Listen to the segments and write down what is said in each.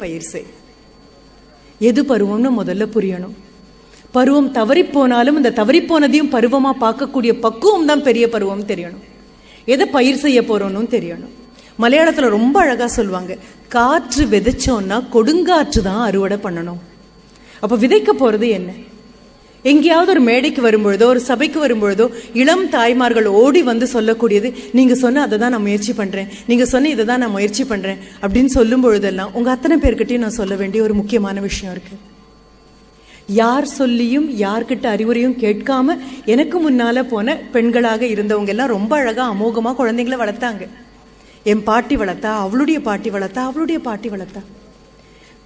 பயிர் செய் எது பருவம்னு முதல்ல புரியணும். பருவம் தவறிப்போனாலும் இந்த தவறிப்போனதையும் பருவமா பார்க்கக்கூடிய பக்குவம் தான் பெரிய பருவம் தெரியணும். எதை பயிர் செய்ய போறோம்னு தெரியணும். மலையாளத்துல ரொம்ப அழகா சொல்லுவாங்க காற்று விதைச்சோன்னா கொடுங்காற்று தான் அறுவடை பண்ணணும். அப்போ விதைக்க போறது என்ன? எங்கேயாவது ஒரு மேடைக்கு வரும்பொழுதோ ஒரு சபைக்கு வரும்பொழுதோ இளம் தாய்மார்கள் ஓடி வந்து சொல்லக்கூடியது நீங்க சொன்ன அதை தான் நான் முயற்சி பண்றேன். நீங்க சொன்ன இதை தான் நான் முயற்சி பண்றேன். அப்படின்னு சொல்லும் பொழுதெல்லாம் உங்க அத்தனை பேர்கிட்டையும் நான் சொல்ல வேண்டிய ஒரு முக்கியமான விஷயம் இருக்கு. யார் சொல்லியும் யார்கிட்ட அறிவுரையும் கேட்காம எனக்கு முன்னால போன பெண்களாக இருந்தவங்க எல்லாம் ரொம்ப அழகா அமோகமா குழந்தைங்களை வளர்த்தாங்க. என் பாட்டி வளர்த்தா அவளுடைய பாட்டி வளர்த்தா அவளுடைய பாட்டி வளர்த்தா.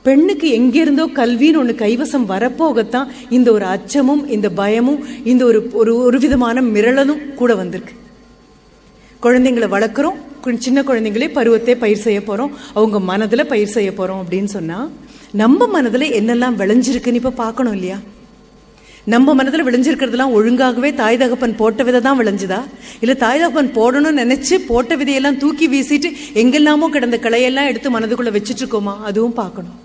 பெண்ணுக்கு எங்கிருந்தோ கல்வின்னு ஒன்று கைவசம் வரப்போகத்தான் இந்த ஒரு அச்சமும் இந்த பயமும் இந்த ஒரு ஒரு ஒரு விதமான மிரளலும் கூட வந்திருக்கு. குழந்தைங்களை வளர்க்குறோம் சின்ன குழந்தைங்களே பருவத்தை பயிர் செய்ய போகிறோம் அவங்க மனதில் பயிர் செய்ய போகிறோம் அப்படின்னு சொன்னால் நம்ம மனதில் என்னெல்லாம் விளைஞ்சிருக்குன்னு இப்போ பார்க்கணும் இல்லையா? நம்ம மனதில் விளைஞ்சிருக்கிறதுலாம் ஒழுங்காகவே தாய் தகப்பன் போட்ட விதை தான் விளைஞ்சுதா? இல்லை தாய் தகப்பன் போடணும்னு நினச்சி போட்ட விதையெல்லாம் தூக்கி வீசிட்டு எங்கெல்லாமோ கிடந்த கிளையெல்லாம் எடுத்து மனதுக்குள்ளே வச்சுட்டு இருக்கோமா? அதுவும் பார்க்கணும்.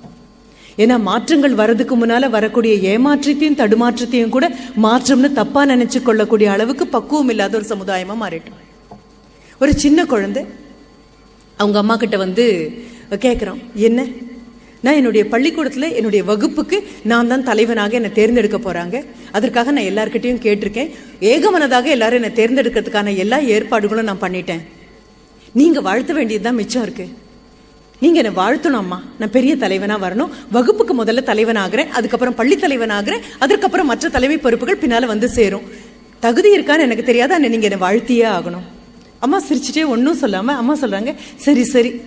ஏன்னா மாற்றங்கள் வரதுக்கு முன்னால வரக்கூடிய ஏமாற்றத்தையும் தடுமாற்றத்தையும் கூட மாற்றம்னு தப்பா நினைச்சு கொள்ளக்கூடிய அளவுக்கு பக்குவம் இல்லாத ஒரு சமுதாயமா மாறிட்டோம். ஒரு சின்ன குழந்தை அவங்க அம்மா கிட்ட வந்து கேட்குறோம் என்ன? நான் என்னுடைய பள்ளிக்கூடத்தில் என்னுடைய வகுப்புக்கு நான் தான் தலைவனாக என்னை தேர்ந்தெடுக்க போகிறாங்க அதற்காக நான் எல்லாருக்கிட்டையும் கேட்டிருக்கேன். ஏகமனதாக எல்லாரும் என்னை தேர்ந்தெடுக்கிறதுக்கான எல்லா ஏற்பாடுகளும் நான் பண்ணிட்டேன். நீங்கள் வாழ்த்த வேண்டியதுதான் மிச்சம் இருக்குது நீங்கள் என்னை வாழ்த்தணும் அம்மா. நான் பெரிய தலைவனாக வரணும். வகுப்புக்கு முதல்ல தலைவனாகிறேன். அதுக்கப்புறம் பள்ளி தலைவனாகிறேன். அதுக்கப்புறம் மற்ற தலைமை பொறுப்புகள் பின்னால் வந்து சேரும். தகுதி இருக்கான்னு எனக்கு தெரியாத? அண்ணே நீங்கள் என்னை வாழ்த்தியே ஆகணும். அம்மா சிரிச்சுட்டே ஒன்றும் சொல்லாமல் அம்மா சொல்கிறாங்க சரி சரி.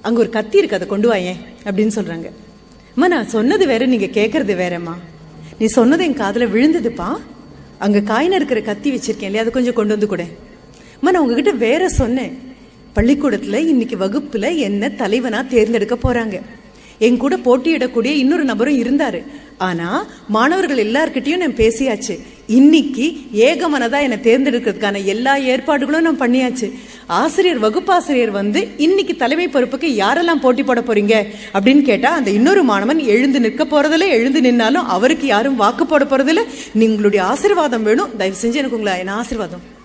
அங்கே ஒரு கத்தி இருக்கு அதை கொண்டு வாயேன் அப்படின்னு சொல்கிறாங்க அம்மா நான் சொன்னது வேற நீங்கள் கேட்குறது வேறம்மா. நீ சொன்னது என் காதில் விழுந்ததுப்பா. அங்கே காயின இருக்கிற கத்தி வச்சிருக்கேன் இல்லையா? அதை கொஞ்சம் கொண்டு வந்து கூட. அம்மா நான் உங்ககிட்ட வேற சொன்னேன். பள்ளிக்கூடத்தில் இன்னைக்கு வகுப்பில் என்ன தலைவனாக தேர்ந்தெடுக்க போகிறாங்க என் கூட போட்டியிடக்கூடிய இன்னொரு நபரும் இருந்தார். ஆனால் மாணவர்கள் எல்லார்கிட்டையும் நான் பேசியாச்சு. இன்னைக்கு ஏகமனதாக என்னை தேர்ந்தெடுக்கிறதுக்கான எல்லா ஏற்பாடுகளும் நான் பண்ணியாச்சு. ஆசிரியர் வகுப்பாசிரியர் வந்து இன்னைக்கு தலைமை பொறுப்புக்கு யாரெல்லாம் போட்டி போட போறீங்க? அப்படின்னு கேட்டால் அந்த இன்னொரு மாணவன் எழுந்து நிற்க போறதில்ல. எழுந்து நின்னாலும் அவருக்கு யாரும் வாக்கு போட போறதில்ல. நீங்களுடைய ஆசீர்வாதம் வேணும். தயவு செஞ்சு எனக்கு உங்களை என்ன ஆசீர்வாதம்?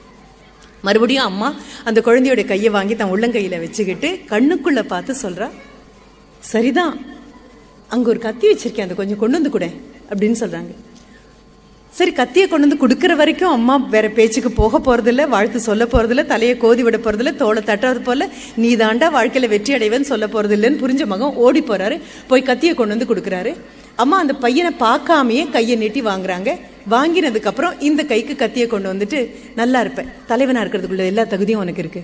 மறுபடியும் அம்மா அந்த குழந்தையோட கையை வாங்கி தன் உள்ளங்கையில் வச்சுக்கிட்டு கண்ணுக்குள்ள பார்த்து சொல்றா சரிதான் அங்கே ஒரு கத்தி வச்சிருக்கேன் அதை கொஞ்சம் கொண்டு வந்து கொடு அப்படின்னு சொல்றாங்க. சரி கத்தியை கொண்டு வந்து கொடுக்குற வரைக்கும் அம்மா வேற பேச்சுக்கு போக போறதில்ல வாழ்த்து சொல்ல போறதில்ல தலையை கோதி விட போறதில்ல தோலை தட்டுறது போல நீ தாண்டா வாழ்க்கையில வெற்றி அடைவேன்னு சொல்ல போறதில்லைன்னு புரிஞ்ச மகன் ஓடி போறாரு போய் கத்தியை கொண்டு வந்து கொடுக்குறாரு. அம்மா அந்த பையனை பார்க்காமையே கையை நீட்டி வாங்குறாங்க. வாங்கினதுக்கு அப்புறம் இந்த கைக்கு கத்தியை கொண்டு வந்துட்டு நல்லா இருப்பேன். தலைவனாக இருக்கிறதுக்குள்ள எல்லா தகுதியும் உனக்கு இருக்கு.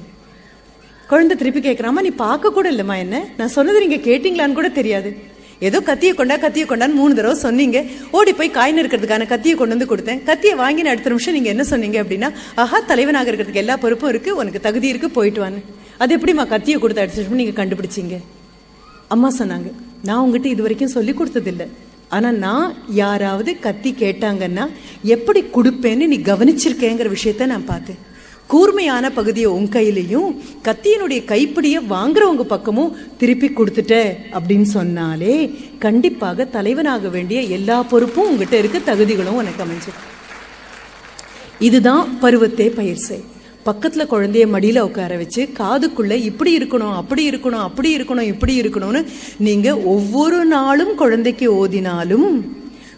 குழந்தை திருப்பி கேட்குறாமா நீ பார்க்க கூட இல்லைம்மா என்ன? நான் சொன்னது நீங்கள் கேட்டீங்களான்னு கூட தெரியாது. ஏதோ கத்தியை கொண்டா கத்தியை கொண்டான்னு மூணு தடவை சொன்னீங்க. ஓடி போய் காயின் இருக்கிறதுக்கான கத்தியை கொண்டு வந்து கொடுத்தேன். கத்தியை வாங்கின அடுத்த நிமிஷம் நீங்கள் என்ன சொன்னீங்க அப்படின்னா ஆஹா தலைவனாக இருக்கிறதுக்கு எல்லா பொறுப்பும் இருக்குது உனக்கு தகுதி இருக்குது போயிட்டு வான்னு. அது எப்படிம்மா கத்தியை கொடுத்து அடுத்த நிமிஷம் நீங்க கண்டுபிடிச்சீங்க? அம்மா சொன்னாங்க நான் உங்ககிட்ட இது வரைக்கும் சொல்லி கொடுத்ததில்ல. ஆனால் நான் யாராவது கத்தி கேட்டாங்கன்னா எப்படி கொடுப்பேன்னு நீ கவனிச்சிருக்கேங்கிற விஷயத்த நான் பார்த்தேன் கூர்மையான பகுதியை உன் கையிலையும் கத்தியினுடைய கைப்பிடியை வாங்குறவங்க பக்கமும் திருப்பி கொடுத்துட்ட அப்படின்னு சொன்னாலே கண்டிப்பாக தலைவனாக வேண்டிய எல்லா பொறுப்பும் உங்ககிட்ட இருக்க தகுதிகளும் உனக்கு அமைஞ்சிடும். இதுதான் பருவத்தே பயிர் செய். பக்கத்தில் குழந்தைய மடியில் உட்கார வச்சு காதுக்குள்ளே இப்படி இருக்கணும் அப்படி இருக்கணும் அப்படி இருக்கணும் இப்படி இருக்கணும்னு நீங்கள் ஒவ்வொரு நாளும் குழந்தைக்கு ஓதினாலும்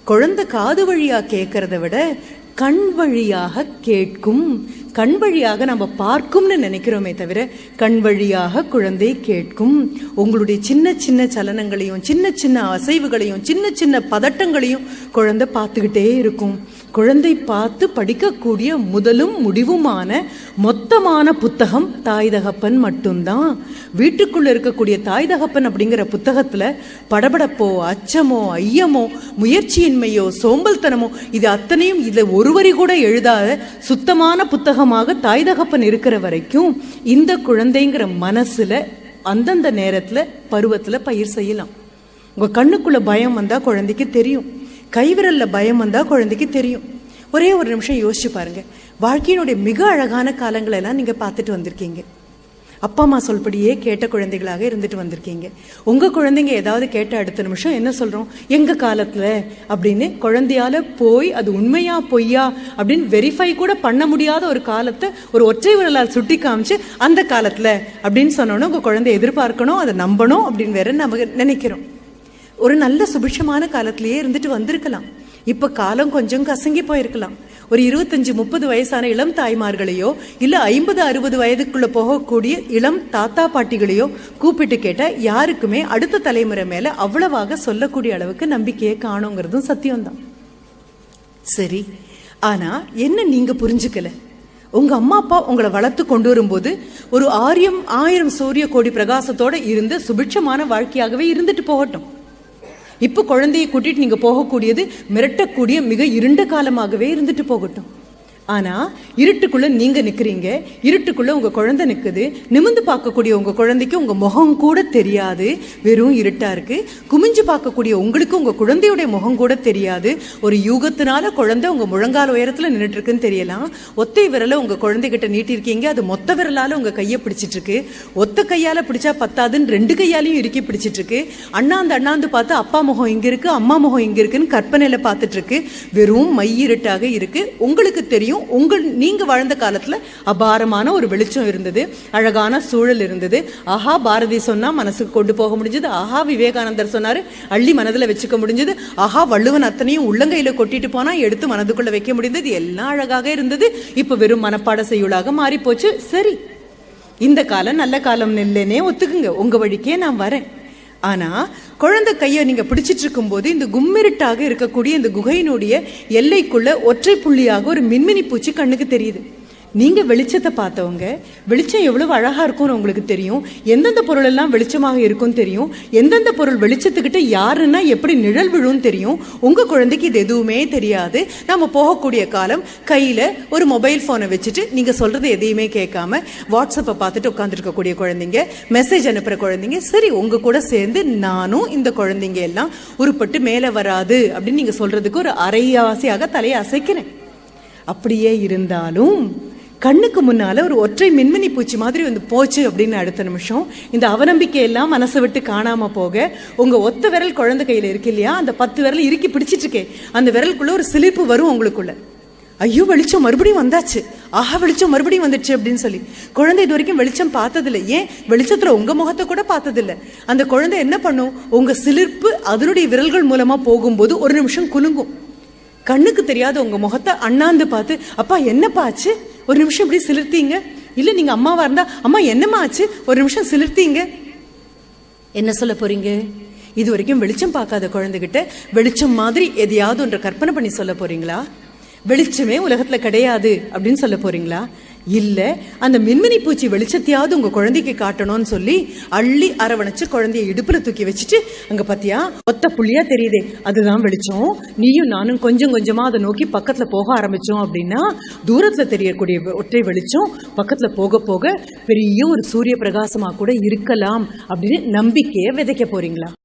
குழந்தை காது வழியாக கேட்கறத விட கண் வழியாக கேட்கும் கண் வழியாக நம்ம பார்க்கும்னு நினைக்கிறோமே தவிர கண் வழியாக குழந்தை கேட்கும். உங்களுடைய சின்ன சின்ன சலனங்களையும் சின்ன சின்ன அசைவுகளையும் சின்ன சின்ன பதட்டங்களையும் குழந்தை பார்த்துக்கிட்டே இருக்கும். குழந்தை பார்த்து படிக்கக்கூடிய முதலும் முடிவுமான மொத்தமான புத்தகம் தாய் தகப்பன் மட்டும்தான். வீட்டுக்குள்ளே இருக்கக்கூடிய தாய் தகப்பன் அப்படிங்கிற புத்தகத்துல படபடப்போ அச்சமோ ஐயமோ முயற்சியின்மையோ சோம்பல்தனமோ இது அத்தனையும் இதில் ஒரு வரி கூட எழுதாத சுத்தமான புத்தகம் புத்தகமாக தாய் தகப்பன் இருக்கிற வரைக்கும் இந்த குழந்தைங்கிற மனசுல அந்தந்த நேரத்துல பருவத்துல பயிர் செய்யலாம். உங்க கண்ணுக்குள்ள பயம் வந்தா குழந்தைக்கு தெரியும். கைவிரல்ல பயம் வந்தா குழந்தைக்கு தெரியும். ஒரே ஒரு நிமிஷம் யோசிச்சு பாருங்க. வாழ்க்கையினுடைய மிக அழகான காலங்களை எல்லாம் நீங்க பார்த்துட்டு வந்திருக்கீங்க. அப்பா அம்மா சொல்படியே கேட்ட குழந்தைகளாக இருந்துட்டு வந்திருக்கீங்க. உங்கள் குழந்தைங்க ஏதாவது கேட்ட அடுத்த நிமிஷம் என்ன சொல்கிறோம் எங்கள் காலத்தில்? அப்படின்னு குழந்தையால போய் அது உண்மையா பொய்யா அப்படின்னு வெரிஃபை கூட பண்ண முடியாத ஒரு காலத்தை ஒரு ஒற்றை விரலால் சுட்டி காமிச்சு அந்த காலத்தில் அப்படின்னு சொன்னோன்னு உங்கள் குழந்தை எதிர்பார்க்கணும் அதை நம்பணும் அப்படின்னு வேற நம்ம நினைக்கிறோம். ஒரு நல்ல சுபிட்சமான காலத்திலேயே இருந்துட்டு வந்திருக்கலாம். இப்போ காலம் கொஞ்சம் கசங்கி போயிருக்கலாம். ஒரு இருபத்தஞ்சு முப்பது வயசான இளம் தாய்மார்களையோ இல்லை ஐம்பது அறுபது வயதுக்குள்ள போகக்கூடிய இளம் தாத்தா பாட்டிகளையோ கூப்பிட்டு கேட்டால் யாருக்குமே அடுத்த தலைமுறை மேலே அவ்வளவாக சொல்லக்கூடிய அளவுக்கு நம்பிக்கையை காணுங்கிறதும் சத்தியம்தான். சரி ஆனால் என்ன நீங்கள் புரிஞ்சுக்கல? உங்கள் அம்மா அப்பா உங்களை வளர்த்து கொண்டு வரும்போது ஒரு ஆயிரம் ஆயிரம் சூரிய கோடி பிரகாசத்தோடு இருந்து சுபிட்சமான வாழ்க்கையாகவே இருந்துட்டு போகட்டும். இப்போ குழந்தையை கூட்டிட்டு நீங்கள் போகக்கூடியது மிரட்டக்கூடிய மிக இருண்ட காலமாகவே இருந்துட்டு போகட்டும். ஆனால் இருட்டுக்குள்ளே நீங்கள் நிற்கிறீங்க இருட்டுக்குள்ளே உங்கள் குழந்தை நிற்குது நிமிந்து பார்க்கக்கூடிய உங்கள் குழந்தைக்கு உங்கள் முகம் கூட தெரியாது. வெறும் இருட்டாக இருக்குது குமிஞ்சு பார்க்கக்கூடிய உங்களுக்கு உங்கள் குழந்தையுடைய முகம் கூட தெரியாது. ஒரு யூகத்தினால குழந்தை உங்கள் முழங்கால் உயரத்தில் நின்றுட்டுருக்குன்னு தெரியலாம். ஒத்தை விரலை உங்கள் குழந்தைகிட்ட நீட்டிருக்கீங்க. அது மொத்த விரலால் உங்கள் கையை பிடிச்சிட்ருக்கு ஒத்த கையால் பிடிச்சா பத்தாதுன்னு ரெண்டு கையாலையும் இறுக்கி பிடிச்சிட்ருக்கு அண்ணாந்து அண்ணாந்து பார்த்து அப்பா முகம் இங்கே இருக்குது அம்மா முகம் இங்கே இருக்குன்னு கற்பனையில் பார்த்துட்ருக்கு வெறும் மையிருட்டாக இருக்குது உங்களுக்கு தெரியும் உங்கள் நீங்கள் வாழ்ந்த காலத்தில் அபாரமான ஒரு வெளிச்சம் இருந்தது அழகான சூழல் இருந்தது. ஆஹா பாரதி சொன்னால் மனசுக்கு கொண்டு போக முடிஞ்சது. ஆஹா விவேகானந்தர் சொன்னார் அள்ளி மனதில் வச்சுக்க முடிஞ்சது. ஆஹா வள்ளுவன் அத்தனையும் உள்ளங்கையில் கொட்டிட்டு போனால் எடுத்து மனதுக்குள்ளே வைக்க முடிந்தது. எல்லாம் அழகாக இருந்தது. இப்போ வெறும் மனப்பாட செய்யுளாக மாறிப்போச்சு. சரி இந்த காலம் நல்ல காலம் இல்லைன்னே ஒத்துக்குங்க. உங்கள் வழிக்கே நான் வரேன். ஆனா குழந்தை கையை நீங்க பிடிச்சிட்டு இருக்கும்போது இந்த கும்மிருட்டாக இருக்கக்கூடிய இந்த குகையினுடைய எல்லைக்குள்ள ஒற்றை புள்ளியாக ஒரு மின்மினி பூச்சி கண்ணுக்கு தெரியுது. நீங்கள் வெளிச்சத்தை பார்த்தவங்க வெளிச்சம் எவ்வளவு அழகாக இருக்கும்னு உங்களுக்கு தெரியும் எந்தெந்த பொருள் எல்லாம் வெளிச்சமாக இருக்கும்னு தெரியும் எந்தெந்த பொருள் வெளிச்சத்துக்கிட்ட யாருன்னா எப்படி நிழல் விழும்னு தெரியும் உங்கள் குழந்தைக்கு இது எதுவுமே தெரியாது. நம்ம போகக்கூடிய காலம் கையில் ஒரு மொபைல் ஃபோனை வச்சுட்டு நீங்கள் சொல்கிறது எதையுமே கேட்காம வாட்ஸ்அப்பை பார்த்துட்டு உட்காந்துருக்கக்கூடிய குழந்தைங்க மெசேஜ் அனுப்புகிற குழந்தைங்க சரி உங்கள் கூட சேர்ந்து நானும் இந்த குழந்தைங்க எல்லாம் உருப்பட்டு மேலே வராது அப்படின்னு நீங்கள் சொல்கிறதுக்கு ஒரு அரையாசையாக தலையை அசைக்கிறேன். அப்படியே இருந்தாலும் கண்ணுக்கு முன்னால ஒரு ஒற்றை மின்மினி பூச்சி மாதிரி வந்து போச்சு அப்படின்னு அடுத்த நிமிஷம். இந்த அவநம்பிக்கை எல்லாம் மனசை விட்டு காணாமல் போக உங்கள் ஒத்த விரல் குழந்தை கையில் இருக்கு இல்லையா? அந்த பத்து விரல் இறுக்கி பிடிச்சிட்ருக்கே அந்த விரலுக்குள்ளே ஒரு சிலிப்பு வரும் உங்களுக்குள்ள. ஐயோ வெளிச்சம் மறுபடியும் வந்தாச்சு. ஆஹா வெளிச்சம் மறுபடியும் வந்துடுச்சு அப்படின்னு சொல்லி. குழந்தை இது வரைக்கும் வெளிச்சம் பார்த்ததில்லை. ஏன்? வெளிச்சத்தில் உங்கள் முகத்தை கூட பார்த்ததில்ல. அந்த குழந்தை என்ன பண்ணும்? உங்கள் சிலிர்ப்பு அதனுடைய விரல்கள் மூலமாக போகும்போது ஒரு நிமிஷம் குலுங்கும். கண்ணுக்கு தெரியாத உங்கள் முகத்தை அண்ணாந்து பார்த்து அப்பா என்னப்பா ஆச்சு? ஒரு நிமிஷம் இப்படி சிலிர்த்தீங்க? இல்லை நீங்கள் அம்மாவாக இருந்தால் அம்மா என்னம்மா ஆச்சு? ஒரு நிமிஷம் சிலிர்த்தீங்க. என்ன சொல்ல போறீங்க? இது வரைக்கும் வெளிச்சம் பார்க்காத குழந்தைகிட்ட வெளிச்சம் மாதிரி எதையாவது ஒன்றை கற்பனை பண்ணி சொல்ல போறீங்களா? வெளிச்சமே உலகத்தில் கிடையாது அப்படின்னு சொல்ல போறீங்களா? இல்லை அந்த மின்மினி பூச்சி வெளிச்சத்தையாவது உங்கள் குழந்தைக்கு காட்டணும்னு சொல்லி அள்ளி அரவணைச்சு குழந்தைய இடுப்பில் தூக்கி வச்சுட்டு அங்கே பார்த்தியா ஒத்த புள்ளியாக தெரியுதே அதுதான் வெளிச்சம். நீயும் நானும் கொஞ்சம் கொஞ்சமாக அதை நோக்கி பக்கத்தில் போக ஆரம்பித்தோம் அப்படின்னா தூரத்தில் தெரியக்கூடிய ஒற்றை வெளிச்சம் பக்கத்தில் போக போக பெரிய ஒரு சூரிய பிரகாசமாக கூட இருக்கலாம் அப்படின்னு நம்பிக்கையை விதைக்க போகிறீங்களா